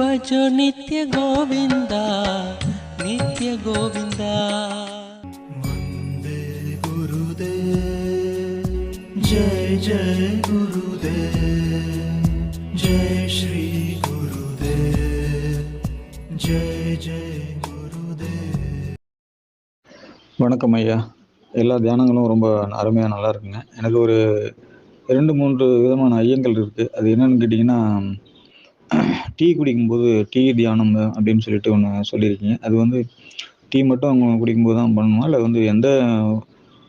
भजो नित्य गोविन्द नित्य गोविन्द वन्दे गुरुदेव जय जय गुरुदेव जय श्री गुरुदेव जय जय गुरुदेव வணக்கம் ஐயா எல்லா தியானங்களும் ரொம்ப அருமையாக நல்லா இருக்குங்க எனக்கு ஒரு ரெண்டு மூன்று விதமான ஐயங்கள் இருக்குது அது என்னன்னு கேட்டிங்கன்னா டீ குடிக்கும்போது டீ தியானம் அப்படின்னு சொல்லிட்டு ஒன்று சொல்லியிருக்கீங்க. அது வந்து டீ மட்டும் அவங்க குடிக்கும்போது தான் பண்ணணுமா இல்லை வந்து எந்த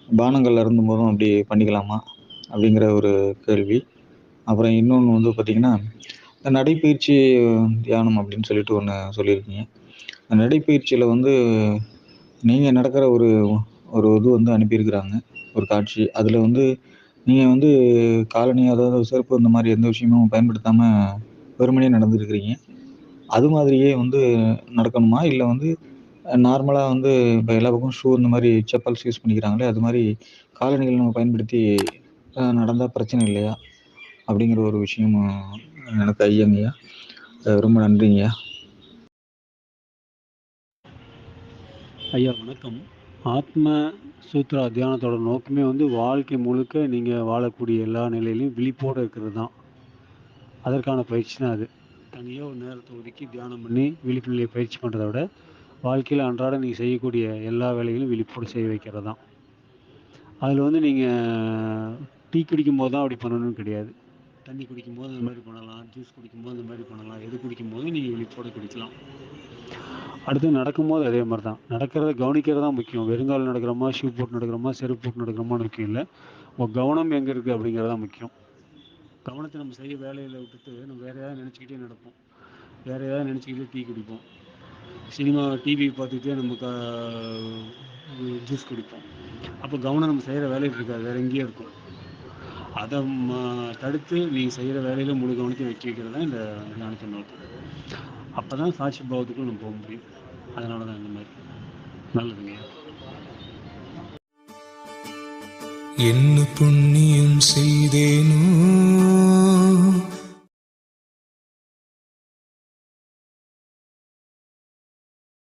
பானங்கள் போதும் அப்படி பண்ணிக்கலாமா? அப்படிங்கிற ஒரு கேள்வி. அப்புறம் இன்னொன்று வந்து பார்த்திங்கன்னா இந்த நடைப்பயிற்சி தியானம் அப்படின்னு சொல்லிட்டு ஒன்று சொல்லியிருக்கீங்க. அந்த நடைப்பயிற்சியில் வந்து நீங்கள் நடக்கிற ஒரு ஒரு இது வந்து அனுப்பியிருக்கிறாங்க ஒரு காட்சி. அதில் வந்து நீங்கள் வந்து காலனி அதாவது செருப்பு இந்த மாதிரி எந்த விஷயமும் பயன்படுத்தாமல் வெறுமனே நடந்துருக்கிறீங்க. அது மாதிரியே வந்து நடக்கணுமா? இல்லை வந்து நார்மலாக வந்து இப்போ எல்லா பக்கம் ஷூ இந்த மாதிரி செப்பல்ஸ் யூஸ் பண்ணிக்கிறாங்களே அது மாதிரி காலணிகள் நம்ம பயன்படுத்தி நடந்தால் பிரச்சனை இல்லையா? அப்படிங்கிற ஒரு விஷயம் எனக்கு ஐயங்கய்யா. ரொம்ப நன்றிங்கய்யா. ஐயா வணக்கம். ஆத்ம சூத்ரா தியானத்தோட நோக்கமே வந்து வாழ்க்கை முழுக்க நீங்கள் வாழக்கூடிய எல்லா நிலையிலையும் விழிப்போடு இருக்கிறது தான். அதற்கான பயிற்சி தான் அது. தனியாக ஒரு நேரத்தை ஒதுக்கி தியானம் பண்ணி விழிப்பு நிலையை பயிற்சி பண்ணுறத விட வாழ்க்கையில் அன்றாட நீங்கள் செய்யக்கூடிய எல்லா வேலைகளும் விழிப்போடு செய்ய வைக்கிறது தான். அதில் வந்து நீங்கள் டீ குடிக்கும் போது தான் அப்படி பண்ணணும்னு கிடையாது. தண்ணி குடிக்கும்போது அந்த மாதிரி பண்ணலாம் ஜூஸ் குடிக்கும்போது அந்த மாதிரி பண்ணலாம் எது குடிக்கும் போது நீங்கள் விழிப்போடு குடிக்கலாம். அடுத்து நடக்கும்போது அதே மாதிரி தான். நடக்கிறத கவனிக்கிறது தான் முக்கியம். வெறுங்கால் நடக்கிறோமா ஷூ போட்டு நடக்கிறோமா செருப்பு போட்டு நடக்கிறோமான்னு முக்கியம் இல்லை. உங்கள் கவனம் எங்கே இருக்குது அப்படிங்கிறது தான் முக்கியம். கவனத்தை நம்ம செய்ய வேலையில் விட்டுட்டு நம்ம வேறு ஏதாவது நினச்சிக்கிட்டே நடப்போம். வேறு ஏதாவது நினச்சிக்கிட்டே டீ குடிப்போம். சினிமா டிவி பார்த்துக்கிட்டே நம்ம க ஜூஸ் குடிப்போம். அப்போ கவனம் நம்ம செய்கிற வேலையில் இருக்காது. வேறு எங்கேயும் இருக்கும். அதை ம- தடுத்து நீங்கள் செய்கிற வேலையில் முழு கவனத்தை வைக்க வைக்கிறது தான் இந்த ஞானத்தை நோக்கம். அப்போ தான் சாட்சி பாவத்துக்குள்ள நம்ம போக முடியும். அதனால தான் இந்த மாதிரி. நல்லதுங்க. என்ன புண்ணியம் செய்தேனோ